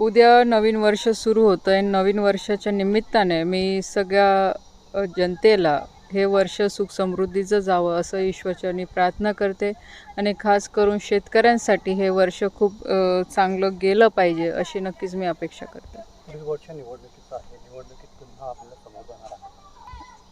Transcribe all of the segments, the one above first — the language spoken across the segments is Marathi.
उद्या नवीन वर्ष सुरू होतं आहे नवीन वर्षाच्या निमित्ताने मी सगळ्या जनतेला हे वर्ष सुख समृद्धीचं जावं असं ईश्वरचरणी प्रार्थना करते आणि खास करून शेतकऱ्यांसाठी हे वर्ष खूप चांगलं गेलं पाहिजे अशी नक्कीच मी अपेक्षा करते. निवडणुकीचं आहे. निवडणुकीत पुन्हा आपल्याला समोर जाणार आहे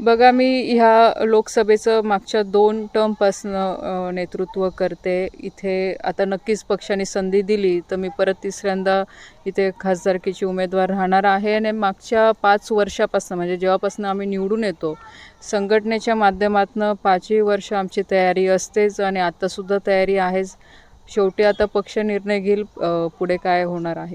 बघा मी ह्या लोकसभेचं मागच्या दोन टर्मपासनं नेतृत्व करते. इथे आता नक्कीच पक्षाने संधी दिली तर मी परत तिसऱ्यांदा इथे खासदारकीची उमेदवार राहणार आहे. आणि मागच्या पाच वर्षापासून म्हणजे जेव्हापासून आम्ही निवडून येतो संघटनेच्या माध्यमातून पाचही वर्ष आमची तयारी असतेच आणि आत्तासुद्धा तयारी आहेच. शेवटी आता पक्ष निर्णय घेईल पुढे काय होणार आहे.